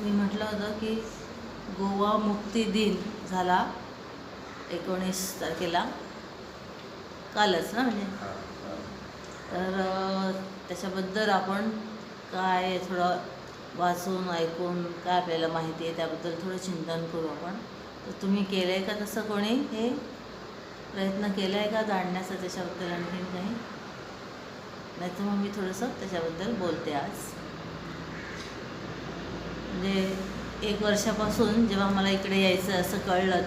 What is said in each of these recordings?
मी म्हटलं होतं की गोवा मुक्ती दिन झाला एकोणीस तारखेला. कालच ना म्हणजे? तर त्याच्याबद्दल आपण काय थोडं वाचून ऐकून काय आपल्याला माहिती आहे त्याबद्दल थोडं चिंतन करू आपण. तर तुम्ही केलं आहे का तसं कोणी हे? प्रयत्न केला आहे का जाणण्याचा त्याच्याबद्दल आणखीन काही? नाही तर मग मी थोडंसं त्याच्याबद्दल बोलते आज. म्हणजे एक वर्षापासून जेव्हा मला इकडे यायचं असं कळलं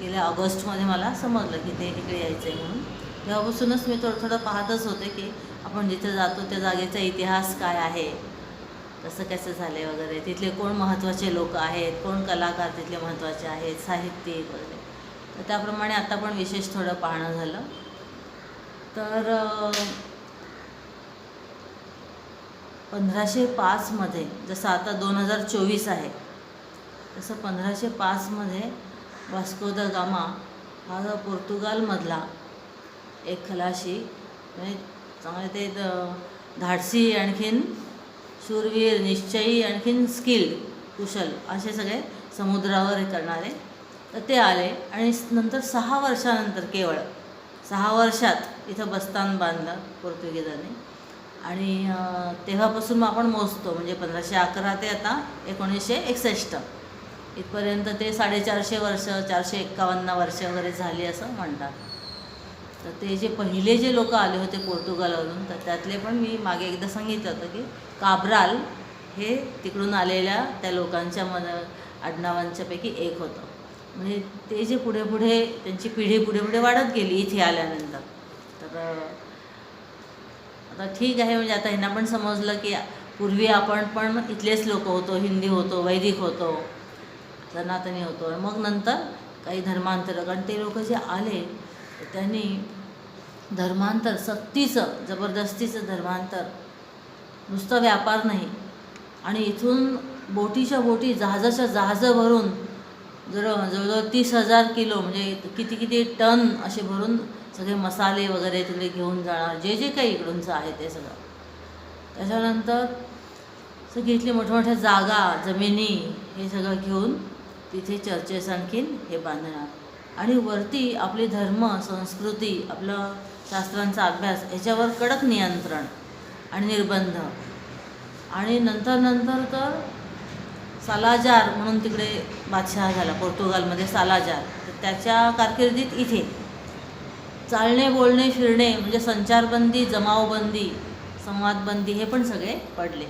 गेल्या ऑगस्टमध्ये मला समजलं की ते इकडे यायचं आहे म्हणून. तेव्हापासूनच मी थोडं थोडं पाहतच होते की आपण जिथे जातो त्या जागेचा इतिहास काय आहे कसं कसं झालं आहे वगैरे. तिथले कोण महत्त्वाचे लोक आहेत कोण कलाकार तिथले महत्त्वाचे आहेत साहित्यिक वगैरे. तर त्याप्रमाणे आता पण विशेष थोडं पाहणं झालं. तर पंधराशे पाचमध्ये जसं आता दोन हजार चोवीस आहे तसं पंधराशे पाचमध्ये वास्को द गामा हा जो पोर्तुगालमधला एक खलाशी म्हणजे चांगले ते धाडसी आणखीन शूरवीर निश्चयी आणखीन स्किल्ड कुशल असे सगळे समुद्रावर हे करणारे. तर ते आले आणि नंतर सहा वर्षानंतर केवळ सहा वर्षात इथं बस्तान बांधलं पोर्तुगीजांनी. आणि तेव्हापासून मग आपण मोजतो म्हणजे पंधराशे अकरा ते आता एकोणीसशे एकसष्ट. इथपर्यंत ते साडेचारशे वर्ष चारशे एक्कावन्न वर्ष वगैरे झाली असं म्हणतात. तर ते जे पहिले जे लोक आले होते पोर्तुगालवरून तर त्यातले पण मी मागे एकदा सांगितलं होतं की काब्राल हे तिकडून आलेल्या त्या लोकांच्या मन आडनावांच्यापैकी एक होतं. म्हणजे ते जे पुढे पुढे त्यांची पिढी पुढे पुढे वाढत गेली इथे आल्यानंतर. तर तर ठीक आहे म्हणजे आता ह्यांना पण समजलं की पूर्वी आपण पण इथलेच लोक होतो हिंदी होतो वैदिक होतो. सनातनी होतो. मग नंतर काही धर्मांतर कारण ते लोक जे आले त्यांनी धर्मांतर सक्तीचं जबरदस्तीचं धर्मांतर नुसतं व्यापार नाही. आणि इथून बोटीच्या बोटी जहाजाच्या जहाजं भरून जर जवळजवळ तीस हजार किलो म्हणजे किती किती टन असे भरून सगळे मसाले वगैरे तिकडे घेऊन जाणार जे जे काही इकडूनचं आहे ते सगळं. त्याच्यानंतर सगळी इथली मोठमोठ्या जागा जमिनी हे सगळं घेऊन तिथे चर्चेस आणखीन हे बांधणार. आणि वरती आपली धर्म संस्कृती आपलं शास्त्रांचा अभ्यास ह्याच्यावर कडक नियंत्रण आणि निर्बंध. आणि नंतर नंतर तर सालाजार म्हणून तिकडे बादशहा झाला पोर्तुगालमध्ये सालाजार. तर त्याच्या कारकिर्दीत इथे चालणे बोलणे फिरणे म्हणजे संचारबंदी जमावबंदी संवादबंदी हे पण सगळे पडले.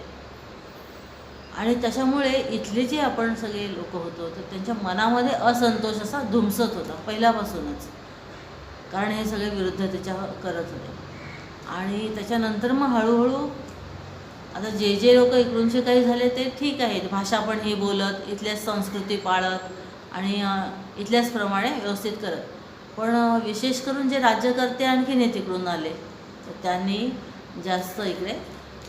आणि त्याच्यामुळे इथले जे आपण सगळे लोक होतो तर त्यांच्या मनामध्ये असंतोष असा धुमसत होता पहिल्यापासूनच. कारण हे सगळे विरुद्ध त्याच्या करत होते. आणि त्याच्यानंतर मग हळूहळू आता जे जे लोक इकडूनचे काही झाले ते ठीक आहेत. भाषा पण ही बोलत इथल्याच संस्कृती पाळत आणि इथल्याचप्रमाणे इथल्याच प्रमाणे व्यवस्थित करत. पण विशेष करून जे राज्यकर्ते आणखीन हे तिकडून आले तर त्यांनी जास्त इकडे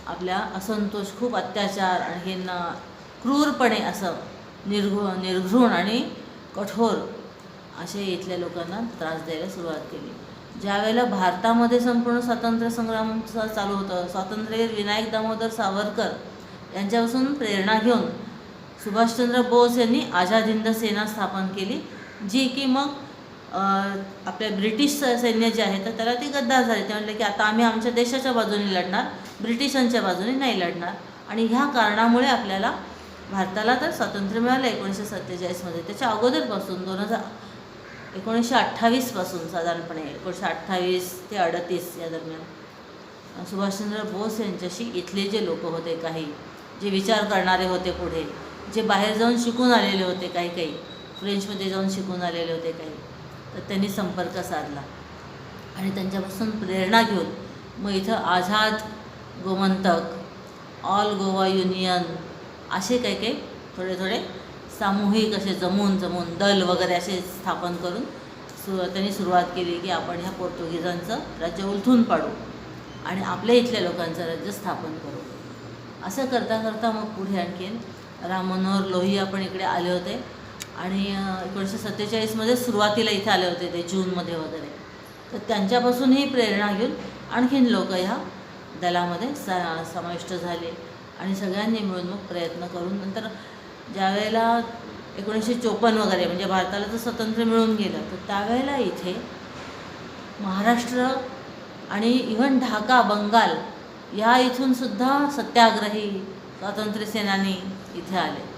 आपल्या असंतोष खूप अत्याचार आणखीन क्रूरपणे असं निर्घृ निर्घृण आणि कठोर असे इथल्या लोकांना त्रास द्यायला सुरुवात केली. ज्यावेळेला भारतामध्ये संपूर्ण स्वातंत्र्य संग्राम चालू होतं स्वातंत्र्यवीर विनायक दामोदर सावरकर यांच्यापासून प्रेरणा घेऊन सुभाषचंद्र बोस यांनी आझाद हिंद सेना स्थापन केली जी की मग आपल्या ब्रिटिश स- सैन्य जे आहे तर त्याला ते गद्दार झाले. ते म्हटलं की आता आम्ही आमच्या देशाच्या बाजूने लढणार ब्रिटिशांच्या बाजूने नाही लढणार. आणि ह्या कारणामुळे आपल्याला भारताला तर स्वातंत्र्य मिळालं एकोणीसशे सत्तेचाळीसमध्ये त्याच्या अगोदरपासून दोन हजार एकोणीसशे अठ्ठावीसपासून साधारणपणे एकोणीसशे अठ्ठावीस ते अडतीस या दरम्यान सुभाषचंद्र बोस यांच्याशी इथले जे लोक होते काही जे विचार करणारे होते पुढे जे बाहेर जाऊन शिकून आलेले होते काही काही फ्रेंचमध्ये जाऊन शिकून आलेले होते काही तर त्यांनी संपर्क साधला. आणि त्यांच्यापासून प्रेरणा घेऊन मग इथं आझाद गोमंतक ऑल गोवा युनियन असे काही काही थोडे थोडे सामूहिक असे जमून जमून दल वगैरे असे स्थापन करून सु त्यांनी सुरुवात केली की आपण ह्या पोर्तुगीजांचं राज्य उलथून पाडू आणि आपल्या इथल्या लोकांचं राज्य स्थापन करू. असं करता करता मग पुढे आणखीन राम मनोहर लोहिया पण इकडे आले होते. आणि एकोणीसशे सत्तेचाळीसमध्ये सुरुवातीला इथे आले होते ते जूनमध्ये वगैरे. तर त्यांच्यापासूनही प्रेरणा घेऊन आणखीन लोक ह्या दलामध्ये सा समाविष्ट झाले आणि सगळ्यांनी मिळून मग प्रयत्न करून नंतर ज्यावेळेला एकोणीसशे चोपन्न वगैरे म्हणजे भारताला तर स्वातंत्र्य मिळून गेलं तर त्यावेळेला इथे महाराष्ट्र आणि इव्हन ढाका बंगाल या इथून सुद्धा सत्याग्रही स्वातंत्र्य सेनानी इथे आले.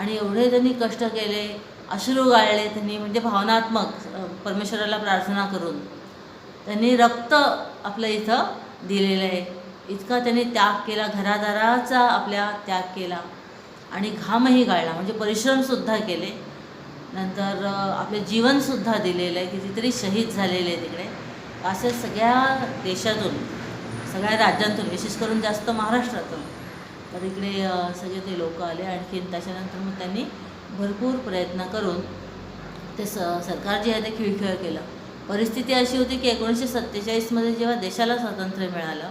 आणि एवढे त्यांनी कष्ट केले अश्रू गाळले त्यांनी म्हणजे भावनात्मक परमेश्वराला प्रार्थना करून. त्यांनी रक्त आपलं इथं दिलेलं आहे. इतका त्यांनी त्याग केला घरादाराचा आपल्या त्याग केला आणि घामही गाळला म्हणजे परिश्रमसुद्धा केले. नंतर आपले जीवनसुद्धा दिलेलं आहे कितीतरी शहीद झालेले आहे तिकडे. असे सगळ्या देशातून सगळ्या राज्यांतून विशेष करून जास्त महाराष्ट्रातून तर इकडे सगळे ते लोक आले. आणखीन त्याच्यानंतर मग त्यांनी भरपूर प्रयत्न करून ते स सरकार जे आहे ते खिळखिळ केलं. परिस्थिती अशी होती की एकोणीसशे सत्तेचाळीसमध्ये जेव्हा देशाला स्वातंत्र्य मिळालं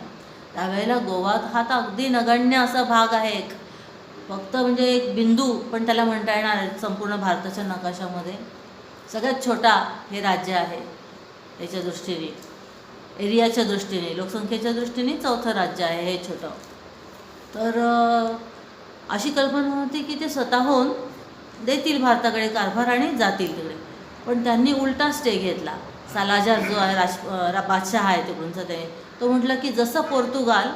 त्यावेळेला गोवात हा तर अगदी नगण्य असा भाग आहे एक. फक्त म्हणजे एक बिंदू पण त्याला म्हणता येणार आहे संपूर्ण भारताच्या नकाशामध्ये. सगळ्यात छोटा हे राज्य आहे याच्या दृष्टीने. एरियाच्या दृष्टीने लोकसंख्येच्या दृष्टीने चौथं राज्य आहे हे छोटं. तर अशी कल्पना होती की ते स्वतःहून देतील भारताकडे कारभार आणि जातील तिकडे. पण त्यांनी उलटा स्टे घेतला. सालाजार जो आहे राज अ, रा- बादशहा आहे तिकडूनचा ते. तो म्हटलं की जसं पोर्तुगाल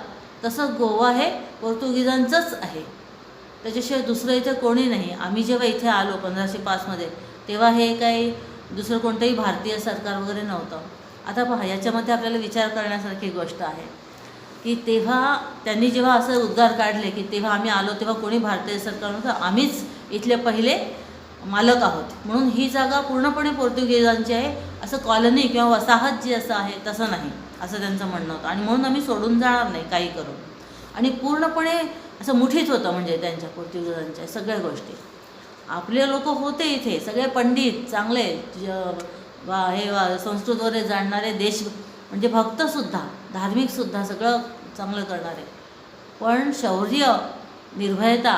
तसं गोवा हे पोर्तुगीजांचंच आहे. त्याच्याशिवाय दुसरं इथे कोणी नाही. आम्ही जेव्हा इथे आलो पंधराशे पाचमध्ये तेव्हा हे काही दुसरं कोणतंही भारतीय सरकार वगैरे नव्हतं. आता पहा याच्यामध्ये आपल्याला विचार करण्यासारखी गोष्ट आहे. की तेव्हा त्यांनी जेव्हा असं उद्गार काढले की तेव्हा आम्ही आलो तेव्हा कोणी भारतीय सरकार नव्हतं आम्हीच इथले पहिले मालक आहोत. म्हणून ही जागा पूर्णपणे पोर्तुगीजांची आहे असं कॉलनी किंवा वसाहत जी असं आहे तसं नाही असं त्यांचं म्हणणं होतं. आणि म्हणून आम्ही सोडून जाणार नाही काही करून. आणि पूर्णपणे असं मुठीत होतं म्हणजे त्यांच्या पोर्तुगीजांच्या सगळ्या गोष्टी. आपले लोक होते इथे सगळे पंडित चांगले ज- वा हे संस्कृत वगैरे जाणणारे देश म्हणजे भक्तसुद्धा धार्मिकसुद्धा सगळं चांगलं करणारे पण शौर्य निर्भयता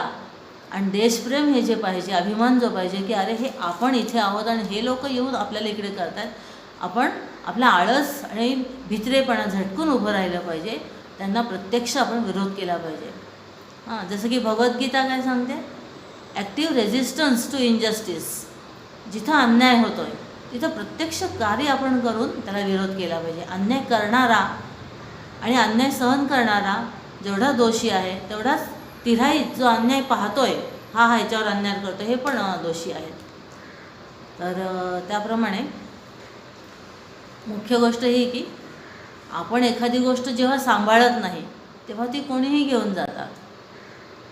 आणि देशप्रेम हे जे पाहिजे अभिमान जो पाहिजे की अरे हे आपण इथे आहोत आणि हे लोक येऊन आपल्याला इकडे करतात आपण आपला आळस आणि भित्रेपणा झटकून उभं राहिलं पाहिजे त्यांना प्रत्यक्ष आपण विरोध केला पाहिजे. हां जसं की भगवद्गीता काय सांगते? ॲक्टिव्ह रेझिस्टन्स टू इनजस्टिस जिथं अन्याय होतो आहे तिथं प्रत्यक्ष कार्य आपण करून त्याला विरोध केला पाहिजे. अन्याय करणारा आणि अन्याय सहन करणारा जेवढा दोषी आहे तेवढाच तिराईत जो अन्याय पाहतोय हा ह्याच्यावर अन्याय करतो. हे पण दोषी आहेत. तर त्याप्रमाणे मुख्य गोष्ट ही की आपण एखादी गोष्ट जेव्हा सांभाळत नाही तेव्हा ती कोणीही घेऊन जातात.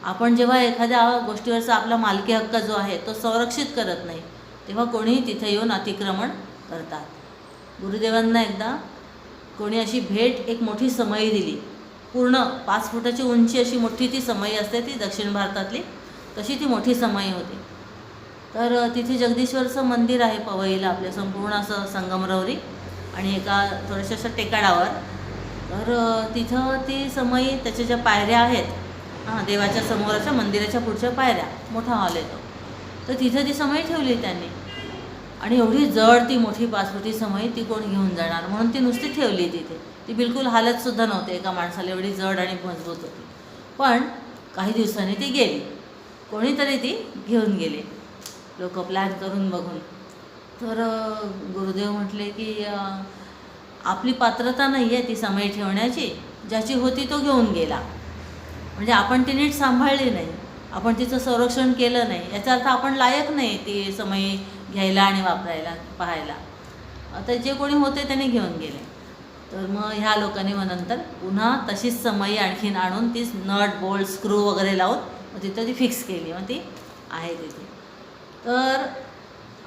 आपण जेव्हा एखाद्या गोष्टीवरचा आपला मालकी हक्क जो आहे तो संरक्षित करत नाही तेव्हा कोणीही तिथे येऊन अतिक्रमण करतात. गुरुदेवांना एकदा कोणी अशी भेट एक मोठी समई दिली. पूर्ण पाच फुटाची उंची अशी मोठी ती समई असते ती दक्षिण भारतातली. तशी ती मोठी समई होती. तर तिथे जगदीश्वरचं मंदिर आहे पवईला आपल्या संपूर्ण असं संगमरवरी आणि एका थोड्याशा अशा टेकाडावर. तर तिथं ती समई त्याच्या ज्या पायऱ्या आहेत हां देवाच्या समोरच्या मंदिराच्या पुढच्या पायऱ्या मोठा हॉल येतो तर तिथं ती समई ठेवली त्यांनी. आणि एवढी जड ती मोठी पाचफुटी समई ती कोण घेऊन जाणार? म्हणून ती नुसती ठेवली तिथे. ती बिलकुल हालतसुद्धा नव्हते. एका माणसाला एवढी जड आणि मजबूत होती. पण काही दिवसांनी ती गेली. कोणीतरी ती घेऊन गेले. लोक प्लॅन करून बघून. तर गुरुदेव म्हटले की आपली पात्रता नाही आहे ती समई ठेवण्याची. ज्याची होती तो घेऊन गेला. म्हणजे आपण ती नीट सांभाळली नाही. आपण तिचं संरक्षण केलं नाही. याचा अर्थ आपण लायक नाही ती समय घ्यायला आणि वापरायला पाहायला. आता जे कोणी होते त्याने घेऊन गेले. तर मग ह्या लोकांनी मग नंतर पुन्हा तशीच समयी आणखीन आणून तीच नट बोल्ट स्क्रू वगैरे लावून मग तिथं ती फिक्स केली. मग ती आहे तिथे. तर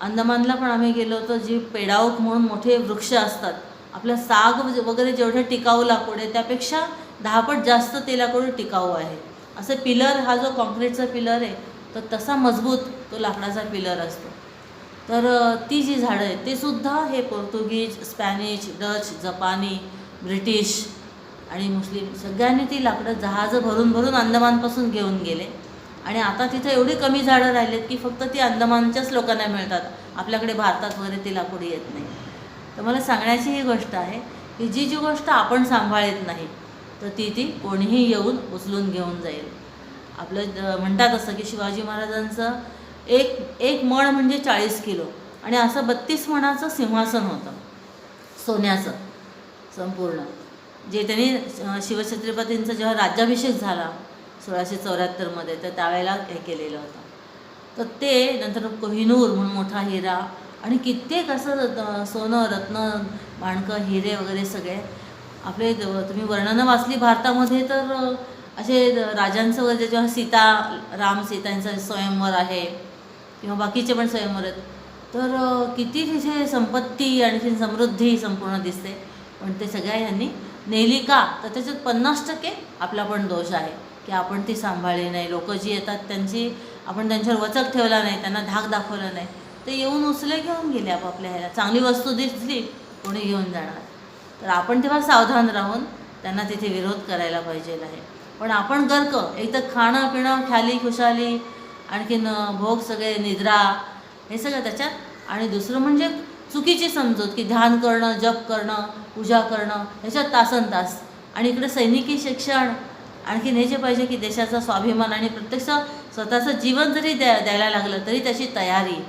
अंदमानला पण आम्ही गेलो होतो जी पेडाऊक म्हणून मोठे वृक्ष असतात. आपलं साग वगैरे जेवढे टिकाऊ लाकूड आहे त्यापेक्षा दहापट जास्त ते लाकूड टिकाऊ आहे. असं पिलर हा जो कॉन्क्रीटचा पिलर आहे तर तसा मजबूत तो लाकडाचा पिलर असतो. तर ती जी झाडं आहेत ते सुद्धा हे पोर्तुगीज स्पॅनिश डच जपानी ब्रिटिश आणि मुस्लिम सगळ्यांनी ती लाकडं जहाजं भरून भरून अंदमानपासून घेऊन गेले. आणि आता तिथं एवढी कमी झाडं राहिलेत की फक्त ती अंदमानच्याच लोकांना मिळतात. आपल्याकडे भारतात वगैरे ती लाकूड येत नाही. तर मला सांगण्याची ही गोष्ट आहे की जी जी गोष्ट आपण सांभाळत नाही तर ती ती कोणीही येऊन उचलून घेऊन जाईल. आपलं म्हणतात असं की शिवाजी महाराजांचं एक एक मण म्हणजे चाळीस किलो. आणि असं बत्तीस मणाचं सिंहासन होतं. सोन्याचं. संपूर्ण. जे त्यांनी शिवछत्रपतींचा जेव्हा राज्याभिषेक झाला सोळाशे चौऱ्याहत्तरमध्ये तर त्यावेळेला हे केलेलं होतं. तर ते नंतर कोहिनूर म्हणून मोठा हिरा आणि कित्येक असं सोनं रत्न माणकं हिरे वगैरे सगळे. आपले तुम्ही वर्णनं वाचली भारतामध्ये तर असे राजांचं वगैरे जेव्हा सीता राम सीतांचं स्वयंवर आहे किंवा बाकीचे पण स्वयंवर आहेत. तर किती तिथे संपत्ती आणखी समृद्धी संपूर्ण दिसते. पण ते सगळ्या ह्यांनी नेली का? तर त्याच्यात पन्नास टक्के आपला पण दोष आहे. की आपण ती सांभाळली नाही. लोक जी येतात त्यांची आपण त्यांच्यावर वचक ठेवला नाही त्यांना धाक दाखवला नाही. ते येऊन उचले घेऊन गेले आपापल्या ह्याला. चांगली वस्तू दिसली कोणी घेऊन जाणार? तर आपण तेव्हा सावधान राहून त्यांना तिथे विरोध करायला पाहिजे आहे. पण आपण गर्क एक तर खाणं पिणं ख्याली खुशाली आणखीन भोग सगळे निद्रा हे सगळं त्याच्यात. आणि दुसरं म्हणजे चुकीची समजूत की ध्यान करणं जप करणं पूजा करणं ह्याच्यात तासन तास. आणि इकडे सैनिकी शिक्षण आणखीन हे जे पाहिजे की देशाचा स्वाभिमान आणि प्रत्यक्ष स्वतःचं जीवन जरी द्या द्यायला लागलं तरी त्याची तयारी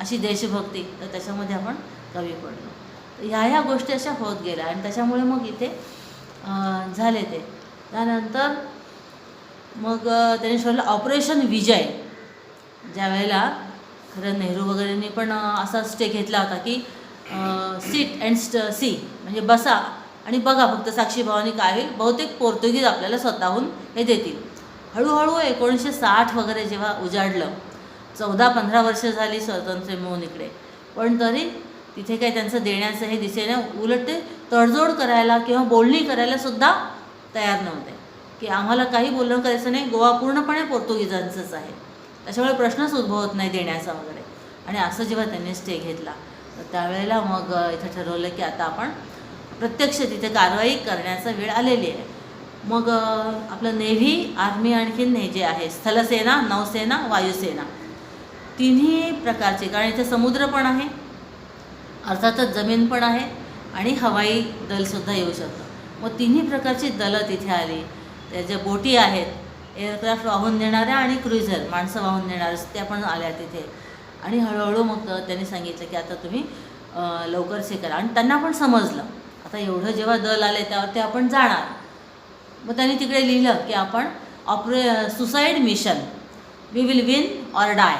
अशी देशभक्ती. तर त्याच्यामध्ये आपण कमी पडलो. तर ह्या ह्या गोष्टी अशा होत गेल्या. आणि त्याच्यामुळे मग इथे झाले ते. त्यानंतर मग त्यांनी ठरवलं ऑपरेशन विजय. ज्या वेळेला खरं नेहरू वगैरेंनी पण असा स्टे घेतला होता की सीट अँड स्ट सी म्हणजे बसा आणि बघा फक्त साक्षी भावानी काय होईल. बहुतेक पोर्तुगीज आपल्याला स्वतःहून हे देतील. हळूहळू एकोणीसशे साठ वगैरे जेव्हा उजाडलं चौदा पंधरा वर्ष झाली स्वातंत्र्य मिळून इकडे. पण तरी तिथे काही त्यांचं देण्याचं हे दिसेना उलट ते तडजोड करायला किंवा बोलणी करायला सुद्धा तयार नव्हते. की आम्हाला काही बोलणं करायचं नाही गोवा पूर्णपणे पोर्तुगीजांचंच आहे. त्याच्यामुळे प्रश्नच उद्भवत नाही देण्याचा वगैरे. आणि असं जेव्हा त्यांनी स्टे घेतला तर त्यावेळेला मग इथं ठरवलं की आता आपण प्रत्यक्ष तिथे कारवाई करण्याचा वेळ आलेली आहे. मग आपलं नेव्ही आर्मी आणखीन हे जे आहे स्थलसेना नौसेना वायुसेना तिन्ही प्रकारचे कारण इथे समुद्र पण आहे अर्थातच जमीन पण आहे आणि हवाई दलसुद्धा येऊ शकतं. मग तिन्ही प्रकारची दलं तिथे आली. त्या ज्या बोटी आहेत एअरक्राफ्ट वाहून नेणाऱ्या आणि क्रुझर माणसं वाहून नेणाऱ्या त्या पण आल्या तिथे. आणि हळूहळू मग त्यांनी सांगितलं की आता तुम्ही अं, लवकर हे करा. आणि त्यांना पण समजलं. आता एवढं जेव्हा दल आले त्यावर ते आपण जाणार. मग त्यांनी तिकडे लिहिलं की आपण ऑपरे suicide mission we will win or die.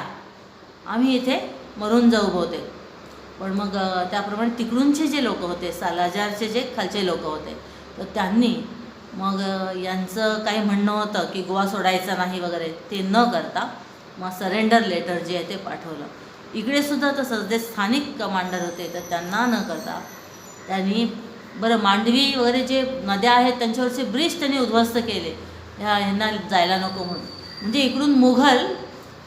आम्ही इथे मरून जाऊ बहुतेक. पण मग त्याप्रमाणे तिकडूनचे जे लोक होते सालाजारचे जे खालचे लोक होते तर त्यांनी मग यांचं काही म्हणणं होतं की गोवा सोडायचा नाही वगैरे ते न करता मग सरेंडर लेटर जे आहे ते पाठवलं. इकडे सुद्धा तसंच जे स्थानिक कमांडर होते तर त्यांना न करता त्यांनी बरं मांडवी वगैरे जे नद्या आहेत त्यांच्यावरचे ब्रिज त्यांनी उद्ध्वस्त केले. ह्या ह्यांना जायला नको म्हणून. म्हणजे इकडून मुघल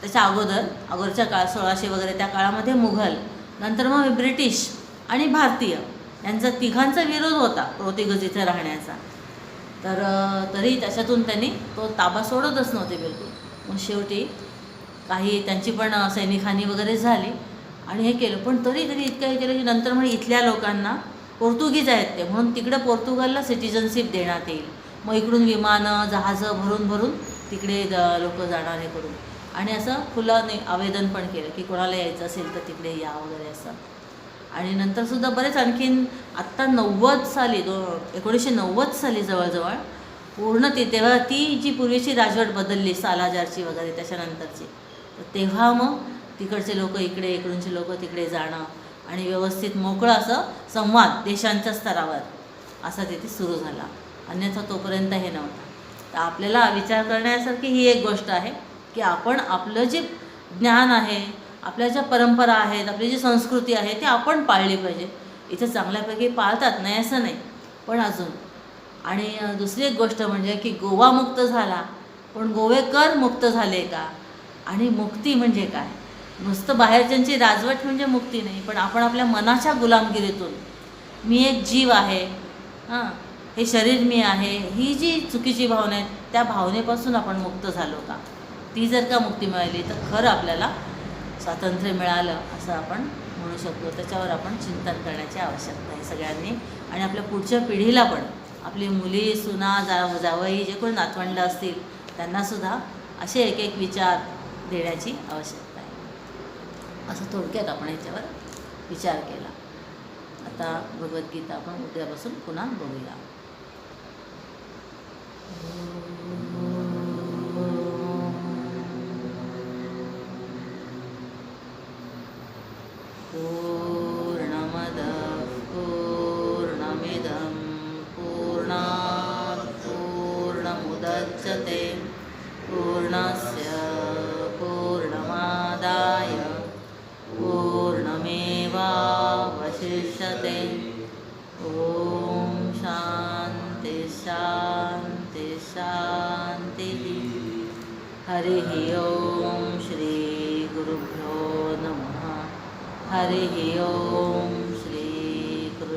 त्याच्या अगोदर अगोदरच्या काळ सोळाशे वगैरे त्या काळामध्ये मुघल नंतर मग ब्रिटिश आणि भारतीय यांचा तिघांचा विरोध होता प्रोतिगज इथे राहण्याचा. तर तरी त्याच्यातून त्यांनी तो ताबा सोडतच नव्हते बिलकुल. मग शेवटी काही त्यांची पण सैनिकांनी वगैरे झाली आणि हे केलं. पण तरी त्यांनी इतकं हे केलं की नंतर म्हणजे इथल्या लोकांना पोर्तुगीज आहेत ते. म्हणून तिकडे पोर्तुगालला सिटिझनशिप देण्यात येईल. मग इकडून विमानं जहाजं भरून भरून तिकडे लोक जाणार हे करून. आणि असं खुलं आवेदन पण केलं की कोणाला यायचं असेल तर तिकडे या वगैरे असं. आणि नंतरसुद्धा बरेच आणखीन आत्ता नव्वद साली दो एकोणीसशे नव्वद साली जवळजवळ पूर्ण ती तेव्हा ती जी पूर्वीची राजवट बदलली सालाजारची वगैरे त्याच्यानंतरची तर तेव्हा मग तिकडचे लोक इकडे इकडूनचे लोक तिकडे जाणं आणि व्यवस्थित मोकळं असं संवाद देशांच्या स्तरावर असा तिथे सुरू झाला. अन्यथा तोपर्यंत हे नव्हता. तर आपल्याला विचार करण्यासारखी ही एक गोष्ट आहे की आपण आपलं जे ज्ञान आहे आपल्या ज्या परंपरा आहेत आपली जी संस्कृती आहे ती आपण पाळली पाहिजे. इथं चांगल्यापैकी पाळतात नाही असं नाही. पण अजून. आणि दुसरी एक गोष्ट म्हणजे की गोवा मुक्त झाला पण गोवेकर मुक्त झाले का? आणि मुक्ती म्हणजे काय? नुसतं बाहेरच्यांची राजवट म्हणजे मुक्ती नाही पण आपण आपल्या मनाच्या गुलामगिरीतून. मी एक जीव आहे हां हे शरीर मी आहे ही जी चुकीची भावना आहे त्या भावनेपासून आपण मुक्त झालो का? ती जर का मुक्ती मिळाली तर खरं आपल्याला स्वातंत्र्य मिळालं असं आपण म्हणू शकतो. त्याच्यावर आपण चिंतन करण्याची आवश्यकता आहे सगळ्यांनी. आणि आपल्या पुढच्या पिढीला पण आपली मुली सुना जा जावई जे कोण नातवंड असतील त्यांनासुद्धा असे एक एक विचार देण्याची आवश्यकता आहे. असं थोडक्यात आपण याच्यावर विचार केला. आता भगवद्गीता आपण उद्यापासून पुन्हा बघूया. हरिः ॐ श्री गुरुभ्यो नमः। हरिः ॐ श्रीकृष्णार्पणमस्तु